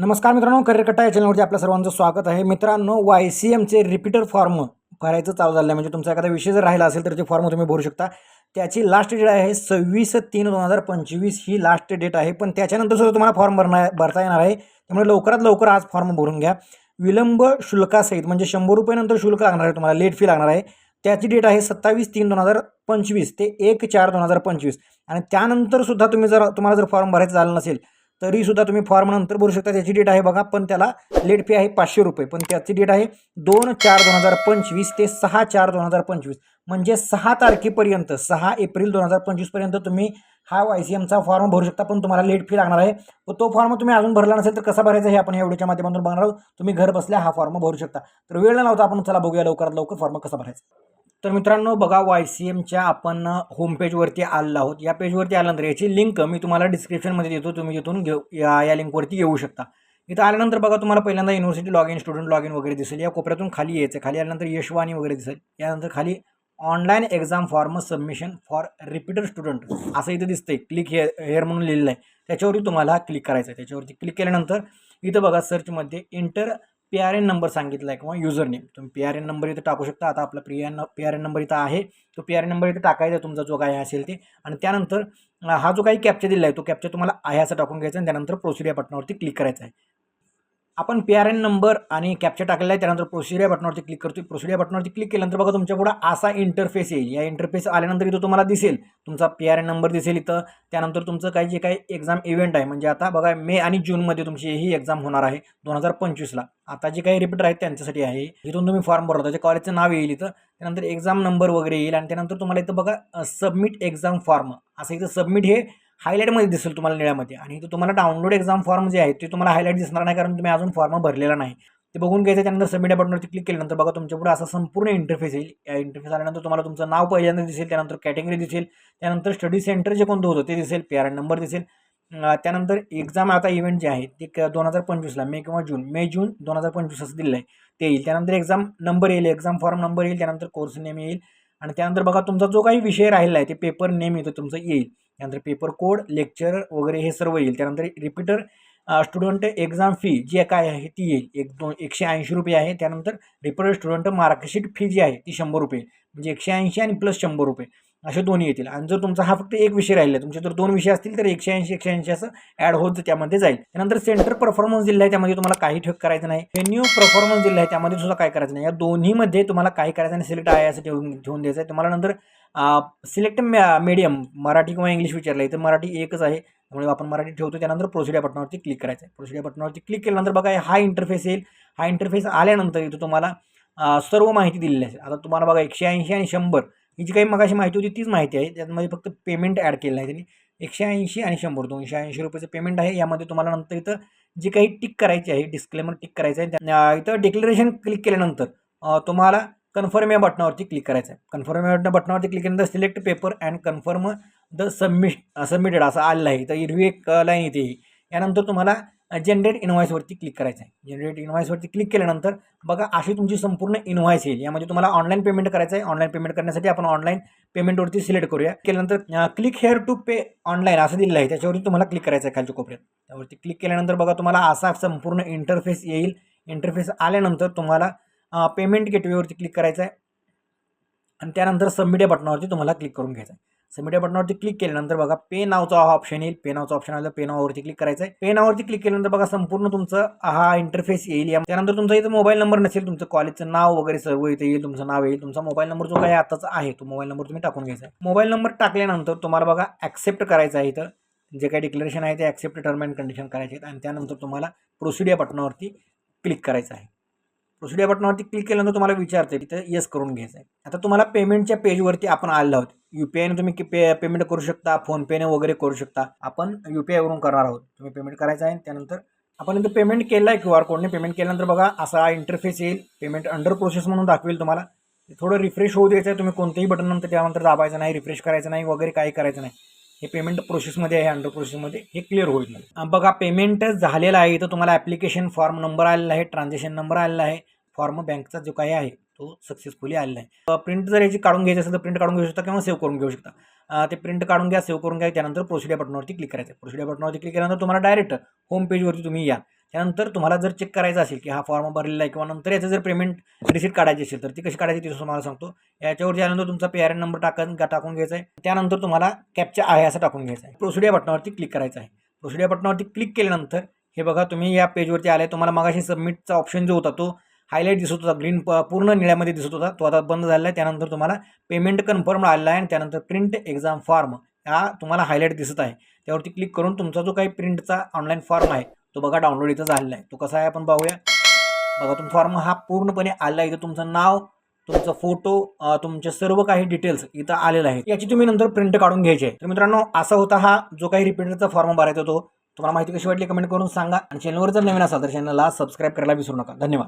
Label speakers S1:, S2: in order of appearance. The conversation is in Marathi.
S1: नमस्कार मित्रांनो करिअर कट्टा या चॅनलवरती आपल्या सर्वांचं स्वागत आहे. मित्रांनो वाय सी एमचे रिपीटर फॉर्म भरायचं चालू झालं आहे म्हणजे तुमचा एखादा विषय जर राहिला असेल तर ते फॉर्म तुम्ही भरू शकता. त्याची लास्ट डेट आहे सव्वीस तीन दोन हजार पंचवीस. ही लास्ट डेट आहे. पण त्याच्यानंतर सुद्धा तुम्हाला फॉर्म भरणार भरता येणार आहे. त्यामुळे लवकरात लवकर आज फॉर्म भरून घ्या. विलंब शुल्कासहित म्हणजे शंभर रुपयानंतर शुल्क लागणार आहे तुम्हाला. लेट फी लागणार आहे. त्याची डेट आहे सत्तावीस तीन दोन हजार पंचवीस. ते एक चार दोन हजार पंचवीस. आणि त्यानंतर सुद्धा तुम्ही जर तुम्हाला जर फॉर्म भरायचं झालं नसेल तरीसुद्धा तुम्ही फॉर्म नंतर भरू शकता. त्याची डेट आहे बघा पण त्याला लेट फी आहे पाचशे रुपये. पण त्याची डेट आहे दोन चार दोन हजार पंचवीस ते सहा चार दोन हजार पंचवीस. म्हणजे सहा तारखेपर्यंत सहा एप्रिल दोन हजार पंचवीसपर्यंत तुम्ही हा वाय सी एमचा फॉर्म भरू शकता पण तुम्हाला लेट फी लागणार आहे. व तो फॉर्म तुम्ही अजून भरला नसेल तर कसा भरायचा हे आपण या व्हिडिओच्या माध्यमातून बघणार आहोत. तुम्ही घर बसल्या हा फॉर्म भरू शकता. तर वेळ न लावता आपण चला बघूया लवकरात लवकर फॉर्म कसा भरायचा. तर मित्रांनो बघा वाय सी एमच्या आपण होम पेजवरती आलेलो आहोत. या पेजवरती आल्यानंतर याची लिंक मी तुम्हाला डिस्क्रिप्शनमध्ये देतो. तुम्ही तिथून घेऊ या या लिंकवरती येऊ शकता. इथं आल्यानंतर बघा तुम्हाला पहिल्यांदा university log in student log in वगैरे दिसेल. या कोपऱ्यातून खाली यायचं खाली आल्यानंतर यशवाणी वगैरे दिसेल. यानंतर खाली online exam form submission for repeater student असं इथं दिसतंय. क्लिक हे हेअर म्हणून लिहिलेलं आहे. त्याच्यावरती तुम्हाला क्लिक करायचं आहे. त्याच्यावरती क्लिक केल्यानंतर इथं बघा सर्चमध्ये enter P R N number सांगितला आहे किंवा युजर नेम तुम्ही पी आर एन नंबर इथं टाकू शकता. आता आपला P N P R N number इथं आहे. तो पी आर एन नंबर इथं टाकायचा आहे. तुमचा जो काय असेल ते. आणि त्यानंतर हा जो काही कॅप्चा दिला आहे तो कॅप्चा तुम्हाला आहे असं टाकून घ्यायचा आणि त्यानंतर प्रोसिडिया बटनावरती क्लिक करायचा आहे. आपण पी आर एन नंबर आणि कॅप्चर टाकलेला आहे त्यानंतर प्रोसिडिया या बटनावरती क्लिक करतो प्रोसिडिया या बटनावरती क्लिक केल्यानंतर बघा तुमच्या पुढं असा इंटरफेस येईल. या इंटरफेस आल्यानंतर इथं तुम्हाला दिसेल. तुमचा पी आर एन नंबर दिसेल इथं. त्यानंतर तुमचं काही जे काही एक्झाम इव्हेंट आहे म्हणजे आता बघा मे आणि जूनमध्ये तुमची ही एक्झाम होणार आहे दोन हजार पंचवीसला आता जे काही रिपीटर आहेत त्यांच्यासाठी आहे इथून तुम्ही फॉर्म भरता त्याच्या कॉलेजचं नाव येईल इथं. त्यानंतर एक्झाम नंबर वगैरे येईल आणि त्यानंतर तुम्हाला इथं बघा सबमिट एक्झाम फॉर्म असं इथं सबमिट हे हायलाईटमध्ये दिसेल तुम्हाला निळ्यामध्ये. आणि तो तुम्हाला डाउनलोड एक्झाम फॉर्म जे आहे ते तुम्हाला हायलाईट दिसणार नाही कारण तुम्ही अजून फॉर्म भरलेला नाही. ते बघून घ्यायचं त्यानंतर सबमिट बटनवरती क्लिक केल्यानंतर बघा तुमच्यापुढे असा संपूर्ण इंटरफेस येईल. या इंटरफेस आल्यानंतर तुम्हाला तुमचं नाव पहिल्यांदा दिसेल त्यानंतर कॅटेगरी दिसेल त्यानंतर स्टडी सेंटर जे कोणतं होतं ते दिसेल पी आर एन नंबर दिसेल त्यानंतर एक्झाम आता इव्हेंट जे आहे ते दोन हजार पंचवीसला मे किंवा जून मे जून दोन हजार पंचवीस असं दिलं आहे ते येईल. त्यानंतर एक्झाम नंबर येईल एक्झाम फॉर्म नंबर येईल त्यानंतर कोर्स नेम येईल. आणि त्यानंतर बघा तुमचा जो काही विषय राहिला आहे ते पेपर नेम येतं तुमचं येईल. त्यानंतर पेपर कोड लेक्चर वगैरे हे सर्व येईल. त्यानंतर रिपीटर स्टुडंट एक्झाम फी जी काय आहे ती येईल. एक दोन एकशे ऐंशी रुपये आहे. त्यानंतर रिपीटर स्टुडंट मार्कशीट फी जी आहे ती शंभर रुपये म्हणजे एकशे ऐंशी आणि प्लस शंभर रुपये. असे दोन्ही येतील. आणि जर तुमचा हा फक्त एक विषय राहिला तुमचे जर दोन विषय असतील तर एकशे ऐंशी एकशे ऐंशी असं ॲड होत त्यामध्ये जाईल. त्यानंतर सेंटर परफॉर्मन्स दिलं आहे त्यामध्ये तुम्हाला काही ठेक करायचं नाही. व्हेन्यू परफॉर्मन्स दिलं आहे त्यामध्ये सुद्धा काय करायचं नाही. या दोन्हीमध्ये तुम्हाला काही करायचं नाही सिलेक्ट आहे असं ठेवून ठेवून द्यायचं आहे. तुम्हाला नंतर सिलेक्ट मीडियम मराठी किंवा इंग्लिश विचारलं आहे तर मराठी एकच आहे. त्यामुळे आपण मराठी ठेवतो. त्यानंतर प्रोसिडिया बटनावरती क्लिक करायचं आहे. प्रोसिडिया बटनावरती क्लिक केल्यानंतर बघा हा इंटरफेस येईल. हा इंटरफेस आल्यानंतर इथं तुम्हाला सर्व माहिती दिलेली असेल आता तुम्हाला बघा एकशे ऐंशी आणि शंभर. ही जी काही मगाशी माहिती होती तीच माहिती आहे. त्यामध्ये फक्त पेमेंट ॲड केलं आहे त्यांनी. एकशे ऐंशी आणि शंभर दोनशे ऐंशी रुपयाचं पेमेंट आहे. यामध्ये तुम्हाला नंतर इथं जे काही टिक करायची आहे डिस्क्लेमर टिक करायचं आहे इथं डिक्लेरेशन क्लिक केल्यानंतर तुम्हाला कन्फर्म या बटनावरती क्लिक करायचं आहे. कन्फर्म या बटनावरती क्लिक केल्यानंतर select paper and confirm the submit submitted असं आलेलं आहे. तर हिरवी एक लाईन येते ही यानंतर तुम्हाला जनरेट इनव्हॉइसवरती क्लिक करायचं आहे जनरेट इनव्हॉइसवरती क्लिक केल्यानंतर बघा अशी तुमची संपूर्ण इनव्हॉइस येईल. यामध्ये तुम्हाला ऑनलाईन पेमेंट करायचं आहे ऑनलाईन पेमेंट करण्यासाठी आपण ऑनलाईन पेमेंटवरती सिलेक्ट करूया. केल्यानंतर click here to pay online असं दिलेलं आहे. त्याच्यावरती तुम्हाला क्लिक करायचं आहे खालच्या कोपऱ्यात. त्यावरती क्लिक केल्यानंतर बघा तुम्हाला असा संपूर्ण इंटरफेस येईल. इंटरफेस आल्यानंतर तुम्हाला पेमेंट गेटवेवरती क्लिक करायचं आहे आणि त्यानंतर सबमिट या बटनावरती तुम्हाला क्लिक करून घ्यायचं आहे सबमिट या बटनावरती क्लिक केल्यानंतर बघा पे नावचा हा ऑप्शन येईल. पे नावचा ऑप्शन आलं पे नावावरती क्लिक करायचं आहे पे नावावरती क्लिक केल्यानंतर बघा संपूर्ण तुमचं हा इंटरफेस येईल. या त्यानंतर तुमचा इथं मोबाईल नंबर नसेल तुमचं कॉलेजचं नाव वगैरे सर्व इथे येईल तुमचं नाव येईल. तुमचा मोबाईल नंबर जो काही आताच आहे तो मोबाईल नंबर तुम्ही टाकून घ्यायचा. आहे मोबाईल नंबर टाकल्यानंतर तुम्हाला बघा ॲक्सेप्ट करायचं आहे इथं. जे काही डिक्लेरेशन आहे ते ॲक्सेप्ट टर्म अँड कंडिशन करायचे आहेत. आणि त्यानंतर तुम्हाला प्रोसिड या बटनावरती क्लिक करायचं आहे. प्रोसिडिया बटनावरती क्लिक केल्यानंतर तुम्हाला विचारते तिथं येस करून घ्यायचं आहे आता तुम्हाला पेमेंटच्या पेजवरती आपण आलेलो आहोत. यू पी आयने तुम्ही पे पेमेंट करू शकता फोनपेने वगैरे करू शकता. आपण यू पी आयवरून करणार आहोत. तुम्ही पेमेंट करायचं आहे त्यानंतर आपण इथं पेमेंट केलं आहे क्यू आर कोडने पेमेंट केल्यानंतर बघा असा इंटरफेस येईल. पेमेंट अंडर प्रोसेस म्हणून दाखवेल तुम्हाला. थोडं रिफ्रेश होऊ द्यायचं आहे तुम्ही कोणतेही बटन नंतर त्यानंतर दाबायचं नाही रिफ्रेश करायचं नाही वगैरे काही करायचं नाही. हे पेमेंट प्रोसेसमध्ये आहे अंडर प्रोसेसमध्ये हे क्लिअर होईल बघा पेमेंट झालेलं आहे. इथं तुम्हाला ॲप्लिकेशन फॉर्म नंबर आलेला आहे ट्रान्झॅक्शन नंबर आलेला आहे फॉर्म बँकचा जो काही आहे तो सक्सेसफुली आलेला आहे. प्रिंट जर याची काढून घ्यायची असेल तर प्रिंट काढून घेऊ शकता किंवा सेव्ह करून घेऊ शकता. ते प्रिंट काढून घ्या सेव्ह करून घ्या त्यानंतर प्रोसिडिया बटनावरती क्लिक करायचं प्रोसिडिया बटनावरती क्लिक केल्यानंतर तुम्हाला डायरेक्ट होम पेजवरती तुम्ही या. त्यानंतर तुम्हाला जर चेक करायचं असेल की हा फॉर्म भरलेला आहे किंवा नंतर याचं जर पेमेंट रिसीट काढायची असेल तर ती कशी काढायची ती तुम्हाला सांगतो. याच्यावर त्यानंतर तुमचा पी आर एन नंबर टाकून टाकून घ्यायचा आहे. त्यानंतर तुम्हाला कॅपचा आहे असं टाकून घ्यायचं आहे. प्रोसिडिया बटनावरती क्लिक करायचं आहे. प्रोसिडिया बटनावरती क्लिक केल्यानंतर हे बघा तुम्ही या पेजवरती आले तुम्हाला मगाशी सबमिटचा ऑप्शन जो होता तो हायलाईट दिसत होता ग्रीन प पूर्ण निळ्यामध्ये दिसत होता. तो आता बंद झालेला आहे. त्यानंतर तुम्हाला पेमेंट कन्फर्म आलेला आहे. आणि त्यानंतर प्रिंट एक्झाम फॉर्म हा तुम्हाला हायलाईट दिसत आहे. त्यावरती क्लिक करून तुमचा जो काही प्रिंटचा ऑनलाईन फॉर्म आहे तो बघा डाउनलोड इथं झालेला आहे. तो कसा आहे आपण पाहूया बघा तुम फॉर्म हा पूर्णपणे आला आहे. इथं तुमचं नाव तुमचा फोटो तुमचे सर्व काही डिटेल्स इथं आलेलं आहे. याची तुम्ही नंतर प्रिंट काढून घ्यायची आहे. तर मित्रांनो असा होता हा जो काही रिपीटरचा फॉर्म भरायचा तो तुम्हाला माहिती कशी वाटली कमेंट करून सांगा. आणि चॅनलवर जर नवीन असाल तर चॅनलला सबस्क्राईब करायला विसरू नका. धन्यवाद.